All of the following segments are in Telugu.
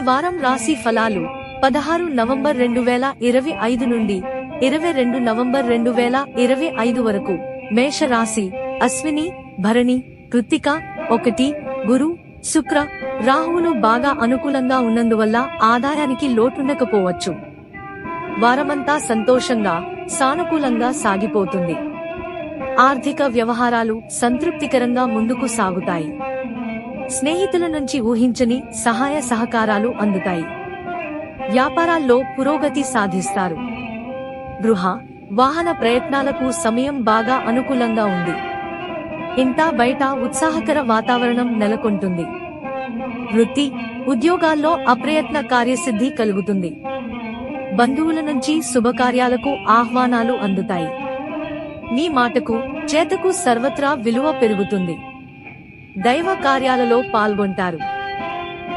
వారం రాశి ఫలాలు. పదహారు నవంబర్ రెండు వేల ఇరవై ఐదు నుండి ఇరవై రెండు నవంబర్ రెండు వేల ఇరవై ఐదు వరకు. మేష రాశి అశ్విని భరణి కృత్తిక ఒకటి గురు శుక్ర రాహువులు బాగా అనుకూలంగా ఉన్నందువల్ల ఆదాయానికి లోటుండకపోవచ్చు. వారమంతా సంతోషంగా సానుకూలంగా సాగిపోతుంది. ఆర్థిక వ్యవహారాలు సంతృప్తికరంగా ముందుకు సాగుతాయి. స్నేహితుల నుంచి ఊహించని సహాయ సహకారాలు అందుతాయి. వ్యాపారాల్లో పురోగతి సాధిస్తారు. గృహ వాహన ప్రయత్నాలకు సమయం బాగా అనుకూలంగా ఉంది. ఇంత బయట ఉత్సాహకర వాతావరణం నెలకొంటుంది. వృత్తి ఉద్యోగాల్లో అప్రయత్న కార్యసిద్ధి కలుగుతుంది. బంధువుల నుంచి శుభకార్యాలకు ఆహ్వానాలు అందుతాయి. మీ మాటకు చేతకు సర్వత్రా విలువ పెరుగుతుంది. దైవ కార్యాలలో పాల్గొంటారు.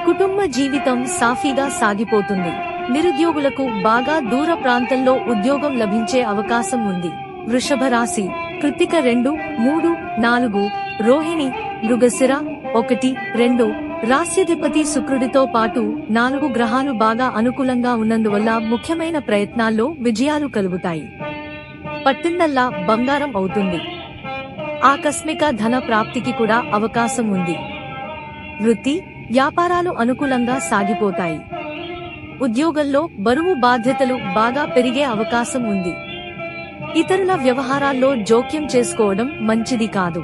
కుటుంబ జీవితం సాఫీగా సాగిపోతుంది. నిరుద్యోగులకు బాగా దూర ప్రాంతంలో ఉద్యోగం లభించే అవకాశం ఉంది. వృషభ రాశి కృత్తిక రెండు మూడు నాలుగు రోహిణి మృగశిర ఒకటి రెండు రాస్యాధిపతి శుక్రుడితో పాటు నాలుగు గ్రహాలు బాగా అనుకూలంగా ఉన్నందువల్ల ముఖ్యమైన ప్రయత్నాల్లో విజయాలు కలుగుతాయి. పట్టిందల్లా బంగారం అవుతుంది. ఆకస్మిక ధన ప్రాప్తికి కూడా అవకాశం ఉంది. వృత్తి వ్యాపారాలు అనుకూలంగా సాగిపోతాయి. ఉద్యోగంలో బరువు బాధ్యతలు బాగా పెరిగే అవకాశం ఉంది. ఇతరుల వ్యవహారాల్లో జోక్యం చేసుకోవడం మంచిది కాదు.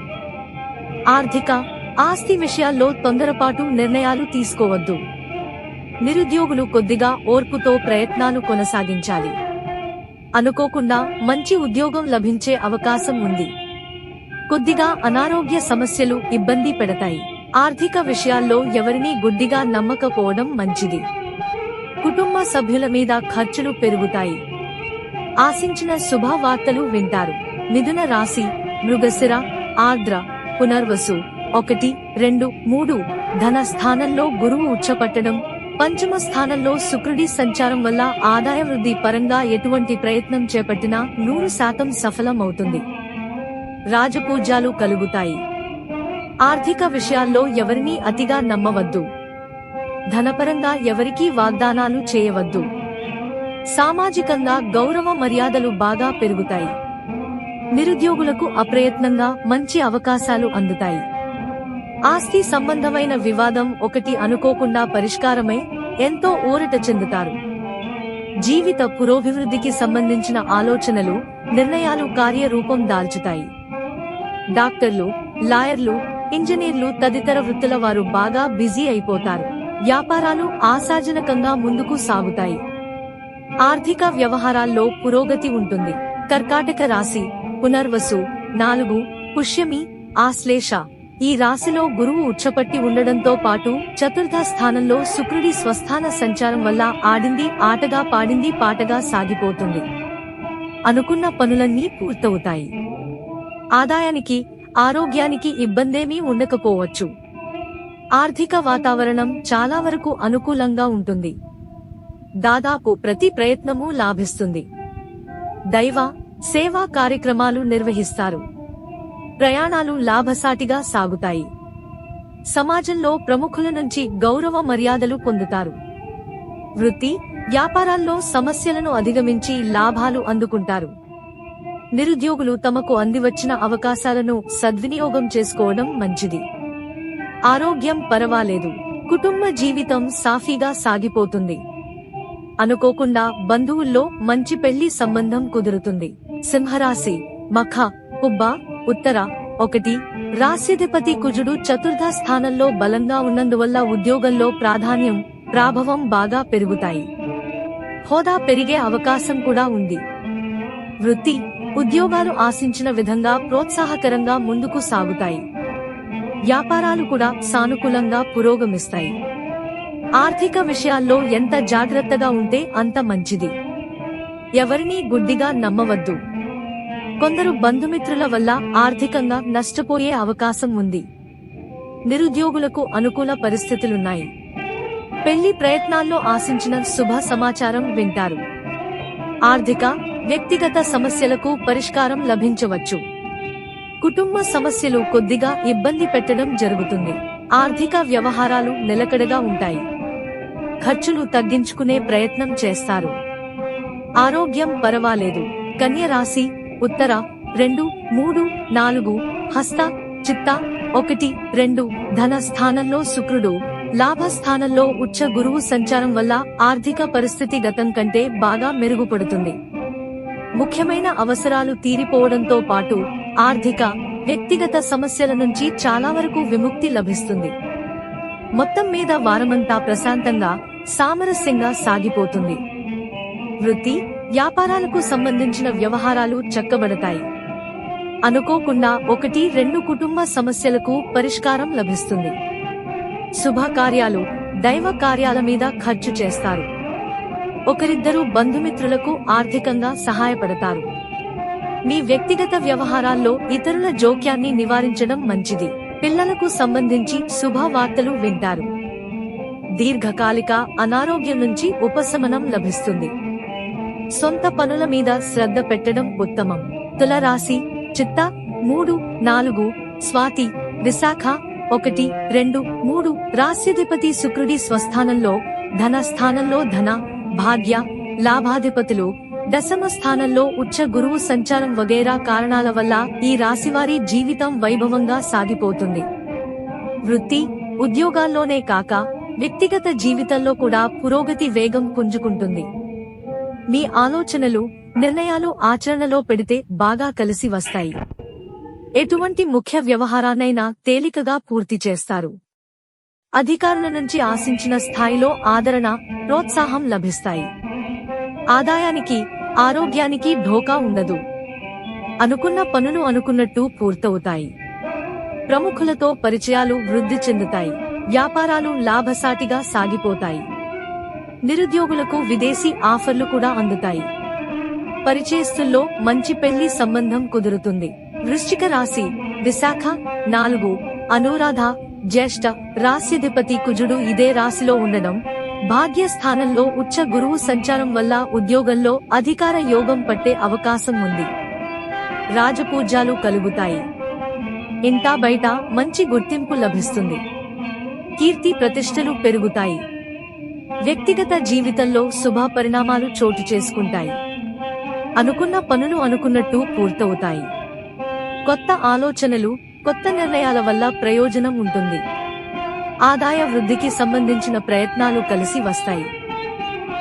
ఆర్థిక ఆస్తి విషయాల్లో తొందరపాటు నిర్ణయాలు తీసుకోవద్దు. నిరుద్యోగులు కొద్దిగా ఓర్పుతో ప్రయత్నాలు కొనసాగించాలి. అనుకోకుండా మంచి ఉద్యోగం లభించే అవకాశం ఉంది. కొద్దిగా అనారోగ్య సమస్యలు ఇబ్బంది పెడతాయి. ఆర్థిక విషయాల్లో ఎవరినీ గుడ్డిగా నమ్మకపోవడం మంచిది. కుటుంబ సభ్యుల మీద ఖర్చులు పెరుగుతాయి. ఆశించిన శుభవార్తలు వింటారు. మిథున రాశి మృగశిర ఆర్ద్ర పునర్వసు ఒకటి రెండు మూడు ధన స్థానంలో గురువు ఉచ్చపట్టడం పంచమ స్థానంలో శుక్రుడి సంచారం వల్ల ఆదాయ వృద్ధి పరంగా ఎటువంటి ప్రయత్నం చేపట్టినా నూరు శాతం సఫలమవుతుంది. రాజపూజ్యాలు కలుగుతాయి. ఆర్థిక విషయాల్లో ఎవరినీ అతిగా నమ్మవద్దు. ధనపరంగా ఎవరికీ వాగ్దానాలు చేయవద్దు. సామాజికంగా గౌరవ మర్యాదలు బాగా పెరుగుతాయి. నిరుద్యోగులకు అప్రయత్నంగా మంచి అవకాశాలు అందుతాయి. ఆస్తి సంబంధమైన వివాదం ఒకటి అనుకోకుండా పరిష్కారమై ఎంతో ఊరట చెందుతారు. జీవిత పురోభివృద్ధికి సంబంధించిన ఆలోచనలు నిర్ణయాలు కార్యరూపం దాల్చుతాయి. డాక్టర్లు లాయర్లు ఇంజనీర్లు తదితర వృత్తుల వారు బాగా బిజీ అయిపోతారు. వ్యాపారాలు ఆశాజనకంగా ముందుకు సాగుతాయి. ఆర్థిక వ్యవహారాల్లో పురోగతి ఉంటుంది. కర్కాటక రాశి పునర్వసు నాలుగు పుష్యమి ఆశ్లేష. ఈ రాశిలో గురువు ఉచ్చపట్టి ఉండడంతో పాటు చతుర్థ స్థానంలో శుక్రుడి స్వస్థాన సంచారం వల్ల ఆడింది ఆటగా పాడింది పాటగా సాగిపోతుంది. అనుకున్న పనులన్నీ పూర్తవుతాయి. ఆదాయానికి ఆరోగ్యానికి ఇబ్బందేమీ ఉండకపోవచ్చు. ఆర్థిక వాతావరణం చాలా వరకు అనుకూలంగా ఉంటుంది. దాదాపు ప్రతి ప్రయత్నమూ లాభిస్తుంది. దైవ సేవా కార్యక్రమాలు నిర్వహిస్తారు. ప్రయాణాలు లాభసాటిగా సాగుతాయి. సమాజంలో ప్రముఖుల నుంచి గౌరవ మర్యాదలు పొందుతారు. వృత్తి వ్యాపారాల్లో సమస్యలను అధిగమించి లాభాలు అందుకుంటారు. నిరుద్యోగులు తమకు అందివచ్చిన అవకాశాలను సద్వినియోగం చేసుకోవడం మంచిది. ఆరోగ్యం పరవాలేదు. కుటుంబ జీవితం సాఫీగా సాగిపోతుంది. అనుకోకుండా బంధువుల్లో మంచి పెళ్ళి సంబంధం కుదురుతుంది. సింహరాశి మఖ కుబ్బ ఉత్తర ఒకటి రాశ్యధిపతి కుజుడు చతుర్థ స్థానంలో బలంగా ఉన్నందువల్ల ఉద్యోగంలో ప్రాధాన్యం ప్రాభవం బాగా పెరుగుతాయి. హోదా పెరిగే అవకాశం కూడా ఉంది. వృత్తి ఉద్యోగాలు ఆశించిన విధంగా ప్రోత్సాహకరంగా ముందుకు సాగుతాయి. వ్యాపారాలు కూడా సానుకూలంగా పురోగమిస్తాయి. ఆర్థిక విషయాల్లో ఎంత జాగ్రత్తగా ఉంటే అంత మంచిది. ఎవరినీ గుడ్డిగా నమ్మవద్దు. కొందరు బంధుమిత్రుల వల్ల ఆర్థికంగా నష్టపోయే అవకాశం ఉంది. నిరుద్యోగులకు అనుకూల పరిస్థితులున్నాయి. పెళ్ళి ప్రయత్నాల్లో ఆశించిన శుభ సమాచారం వింటారు. ఆర్థిక వ్యక్తిగత సమస్యలకు పరిష్కారం లభించవచ్చు. కుటుంబ సమస్యలు కొద్దిగా ఇబ్బంది పెట్టడం జరుగుతుంది. ఆర్థిక వ్యవహారాలు నిలకడగా ఉంటాయి. ఖర్చులు తగ్గించుకునే ప్రయత్నం చేస్తారు. ఆరోగ్యం పర్వాలేదు. కన్య రాశి ఉత్తర రెండు మూడు నాలుగు హస్త చిత్త ఒకటి రెండు ధన స్థానంలో శుక్రుడు. లాభ స్థానంలో ఉచ్చ గురువు సంచారం వల్ల ఆర్థిక పరిస్థితి గతం కంటే బాగా మెరుగుపడుతుంది. ముఖ్యమైన అవసరాలు తీరిపోవడంతో పాటు ఆర్థిక వ్యక్తిగత సమస్యల నుంచి చాలా వరకు విముక్తి లభిస్తుంది. మొత్తం మీద వారమంతా ప్రశాంతంగా సామరస్యంగా సాగిపోతుంది. వృత్తి వ్యాపారాలకు సంబంధించిన వ్యవహారాలు చక్కబడతాయి. అనుకోకుండా ఒకటి రెండు కుటుంబ సమస్యలకు పరిష్కారం లభిస్తుంది. శుభకార్యాలు దైవ కార్యాల మీద ఖర్చు చేస్తారు. ఒకరిద్దరు బంధుమిత్రులకు ఆర్థికంగా సహాయపడతారు. మీ వ్యక్తిగత వ్యవహారాల్లో ఇతరుల జోక్యాన్ని నివారించడం మంచిది. పిల్లలకు సంబంధించి శుభవార్తలు వింటారు. దీర్ఘకాలిక అనారోగ్యం నుంచి ఉపశమనం లభిస్తుంది. సొంత పనుల మీద శ్రద్ధ పెట్టడం ఉత్తమం. తులరాశి చిత్త మూడు నాలుగు స్వాతి విశాఖ ఒకటి రెండు మూడు రాస్యాధిపతి శుక్రుడి స్వస్థానంలో ధన స్థానంలో ధన భాగ్య లాభాధిపతులు. దశమ స్థానంలో ఉచ్చ గురువు సంచారం వగేరా కారణాల వల్ల ఈ రాశివారి జీవితం వైభవంగా సాగిపోతుంది. వృత్తి ఉద్యోగాల్లోనే కాక వ్యక్తిగత జీవితంలో కూడా పురోగతి వేగం పుంజుకుంటుంది. మీ ఆలోచనలు నిర్ణయాలు ఆచరణలో పెడితే బాగా కలిసి వస్తాయి. ఎటువంటి ముఖ్య వ్యవహారాన్నైనా తేలికగా పూర్తి చేస్తారు. అధికారుల నుంచి ఆశించిన స్థాయిలో ఆదరణ ప్రోత్సాహం లభిస్తాయి. ఆదాయానికి ఆరోగ్యానికి ఢోకా ఉండదు. అనుకున్న పనులు అనుకున్నట్టు పూర్తవుతాయి. ప్రముఖులతో పరిచయాలు వృద్ధి చెందుతాయి. వ్యాపారాలు లాభసాటిగా సాగిపోతాయి. నిరుద్యోగులకు విదేశీ ఆఫర్లు కూడా అందుతాయి. పరిచయస్తుల్లో మంచి పెళ్ళి సంబంధం కుదురుతుంది. వృశ్చిక రాశి విశాఖ నాలుగు అనురాధ జ్యేష్ఠ రాశ్యధిపతి కుజుడు ఇదే రాశిలో ఉండడం భాగ్య స్థానంలో ఉచ్చ గురువు సంచారం వల్ల ఉద్యోగంలో అధికార యోగం పట్టే అవకాశం ఉంది. రాజపూజ్యాలు కలుగుతాయి. ఇంటా బయట మంచి గుర్తింపు లభిస్తుంది. కీర్తి ప్రతిష్టలు పెరుగుతాయి. వ్యక్తిగత జీవితంలో శుభ పరిణామాలు చోటు చేసుకుంటాయి. అనుకున్న పనులు అనుకున్నట్టు పూర్తవుతాయి. కొత్త ఆలోచనలు కొత్త నిర్ణయాల వల్ల ప్రయోజనం ఉంటుంది. ఆదాయ వృద్ధికి సంబంధించిన ప్రయత్నాలు కలిసి వస్తాయి.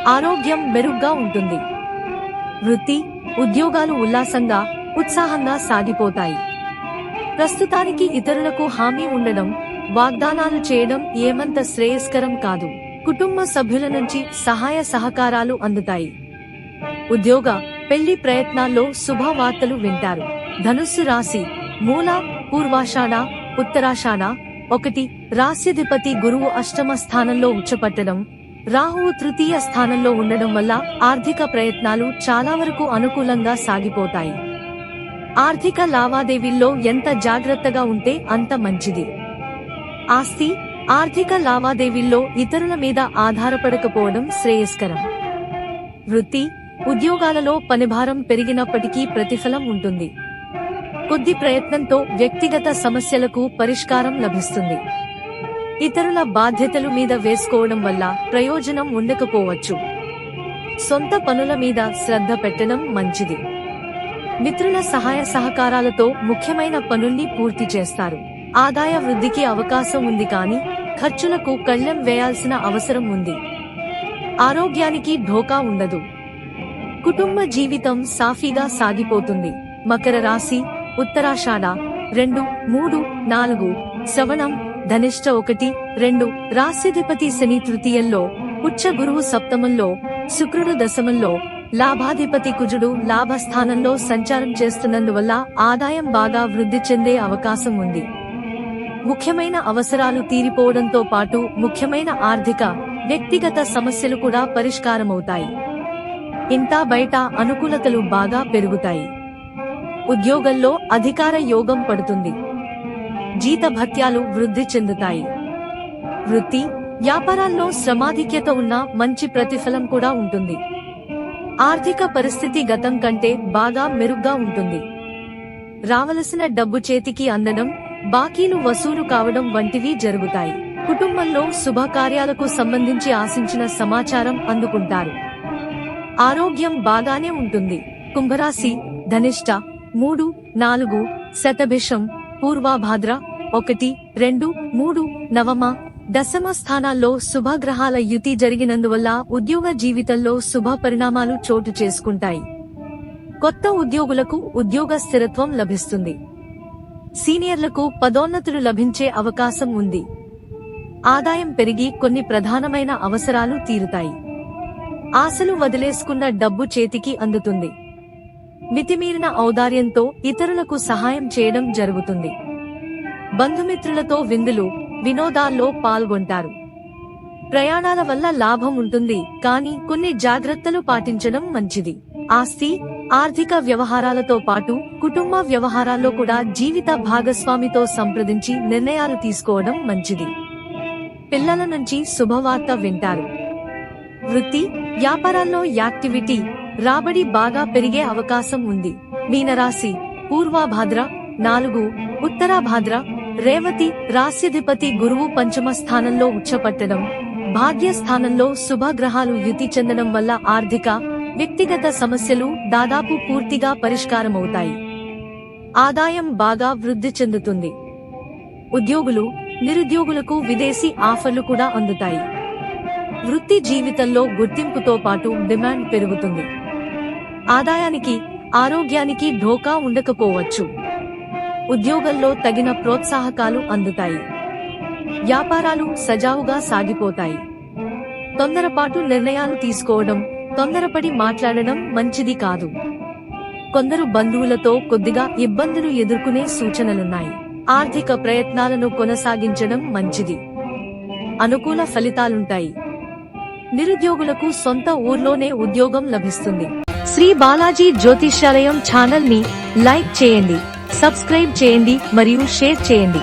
ఆరోగ్యం మెరుగ్గా ఉంటుంది. వృత్తి ఉద్యోగాలు ఉల్లాసంగా ఉత్సాహంగా సాగిపోతాయి. ప్రస్తుతానికి ఇతరులకు హామీ ఉండడం వాగ్దానాలు చేయడం ఏమంత శ్రేయస్కరం కాదు. కుటుంబ సభ్యుల నుంచి సహాయ సహకారాలు అందుతాయి. ఉద్యోగ పెళ్ళి ప్రయత్నాల్లో శుభవార్తలు వింటారు. ధనుస్సు రాశి మూల పూర్వాషాఢ ఉత్తరాషాఢ ఒకటి రాస్యధిపతి గురువు అష్టమ స్థానంలో ఉచ్చపట్టడం రాహువు తృతీయ స్థానంలో ఉండడం వల్ల ఆర్థిక ప్రయత్నాలు చాలా వరకు అనుకూలంగా సాగిపోతాయి. ఆర్థిక లావాదేవీల్లో ఎంత జాగ్రత్తగా ఉంటే అంత మంచిది. ఆస్తి ఆర్థిక లావాదేవీల్లో ఇతరుల మీద ఆధారపడకపోవడం శ్రేయస్కరం. వృత్తి ఉద్యోగాలలో పనిభారం పెరిగినప్పటికీ ప్రతిఫలం ఉంటుంది. కొద్ది ప్రయత్నంతో వ్యక్తిగత సమస్యలకు పరిష్కారం లభిస్తుంది. ఇతరుల బాధ్యతలు మీద వేసుకోవడం వల్ల ప్రయోజనం ఉండకపోవచ్చు. సొంత పనుల మీద శ్రద్ధ పెట్టడం మంచిది. మిత్రుల సహాయ సహకారాలతో ముఖ్యమైన పనుల్ని పూర్తి చేస్తారు. ఆదాయ వృద్ధికి అవకాశం ఉంది కానీ ఖర్చులకు కళ్ళెం వేయాల్సిన అవసరం ఉంది. ఆరోగ్యానికి ఢోకా ఉండదు. కుటుంబ జీవితం సాఫీగా సాగిపోతుంది. మకర రాశి ఉత్తరాషాఢ రెండు మూడు నాలుగు శ్రవణం ధనిష్ట ఒకటి రెండు రాస్యాధిపతి శని తృతీయంలో ఉచ్చ గురువు సప్తమంలో శుక్రుడు దశమంలో లాభాధిపతి కుజుడు లాభస్థానంలో సంచారం చేస్తున్నందువల్ల ఆదాయం బాగా వృద్ధి చెందే అవకాశం ఉంది. ముఖ్యమైన అవసరాలు తీరిపోవడంతో పాటు ముఖ్యమైన ఆర్థిక వ్యక్తిగత సమస్యలు కూడా పరిష్కారమవుతాయి. ఇంత బయట అనుకూలతలు బాగా పెరుగుతాయి. ఉద్యోగంలో అధికార యోగం పడుతుంది. జీతభత్యాలు వృద్ధి చెందుతాయి. వృత్తి వ్యాపారాల్లో శ్రమాధిక్యత ఉన్న మంచి ప్రతిఫలం కూడా ఉంటుంది. ఆర్థిక పరిస్థితి గతం కంటే బాగా మెరుగ్గా ఉంటుంది. రావలసిన డబ్బు చేతికి అందడం బాకీలు వసూలు కావడం వంటివి జరుగుతాయి. కుటుంబంలో శుభకార్యాలకు సంబంధించి ఆశించిన సమాచారం అందుకుంటారు. ఆరోగ్యం బాగానే ఉంటుంది. కుంభరాశి ధనిష్ట మూడు నాలుగు శతభిషం పూర్వాభాద్ర ఒకటి రెండు మూడు నవమ దశమ స్థానాల్లో శుభగ్రహాల యుతి జరిగినందువల్ల ఉద్యోగ జీవితంలో శుభ పరిణామాలు చోటు చేసుకుంటాయి. కొత్త ఉద్యోగులకు ఉద్యోగ స్థిరత్వం లభిస్తుంది. సీనియర్లకు పదోన్నతులు లభించే అవకాశం ఉంది. ఆదాయం పెరిగి కొన్ని ప్రధానమైన అవసరాలు తీరుతాయి. ఆశలు వదిలేసుకున్న డబ్బు చేతికి అందుతుంది. మితిమీరిన ఔదార్యంతో ఇతరులకు సహాయం చేయడం జరుగుతుంది. బంధుమిత్రులతో విందులు వినోదాల్లో పాల్గొంటారు. ప్రయాణాల వల్ల లాభం ఉంటుంది కానీ కొన్ని జాగ్రత్తలు పాటించడం మంచిది. ఆస్తి ఆర్థిక వ్యవహారాలతో పాటు కుటుంబ వ్యవహారాల్లో కూడా జీవిత భాగస్వామితో సంప్రదించి నిర్ణయాలు తీసుకోవడం మంచిది. పిల్లల నుంచి శుభవార్త వింటారు. వృత్తి వ్యాపారాల్లో యాక్టివిటీ రాబడి బాగా పెరిగే అవకాశం ఉంది. మీనరాశి పూర్వాభాద్ర నాలుగు ఉత్తరాభాద్ర రేవతి రాశ్యధిపతి గురువు పంచమ స్థానంలో ఉచ్చపట్టడం భాగ్య స్థానంలో శుభగ్రహాలు యుతి చెందడం వల్ల ఆర్థిక వ్యక్తిగత సమస్యలు దాదాపు పూర్తిగా పరిష్కారమవుతాయి. ఆదాయం బాగా వృద్ధి చెందుతుంది. ఉద్యోగులు నిరుద్యోగులకు విదేశీ ఆఫర్లు కూడా అందుతాయి. వృత్తి జీవితంలో గుర్తింపుతో పాటు డిమాండ్ పెరుగుతుంది. ఆదాయానికి ఆరోగ్యానికి ఢోకా ఉండకపోవచ్చు. ఉద్యోగంలో తగిన ప్రోత్సాహకాలు అందుతాయి. వ్యాపారాలు సజావుగా సాగిపోతాయి. తొందరపాటు నిర్ణయాలు తీసుకోవడం తొందరపడి మాట్లాడడం మంచిది కాదు. కొందరు బంధువులతో కొద్దిగా ఇబ్బందులు ఎదుర్కొనే సూచనలున్నాయి. ఆర్థిక ప్రయత్నాలను కొనసాగించడం మంచిది. అనుకూల ఫలితాలుంటాయి. నిరుద్యోగులకు సొంత ఊర్లోనే ఉద్యోగం లభిస్తుంది. శ్రీ బాలాజీ జ్యోతిష్యాలయం ఛానల్ని లైక్ చేయండి సబ్స్క్రైబ్ చేయండి మరియు షేర్ చేయండి.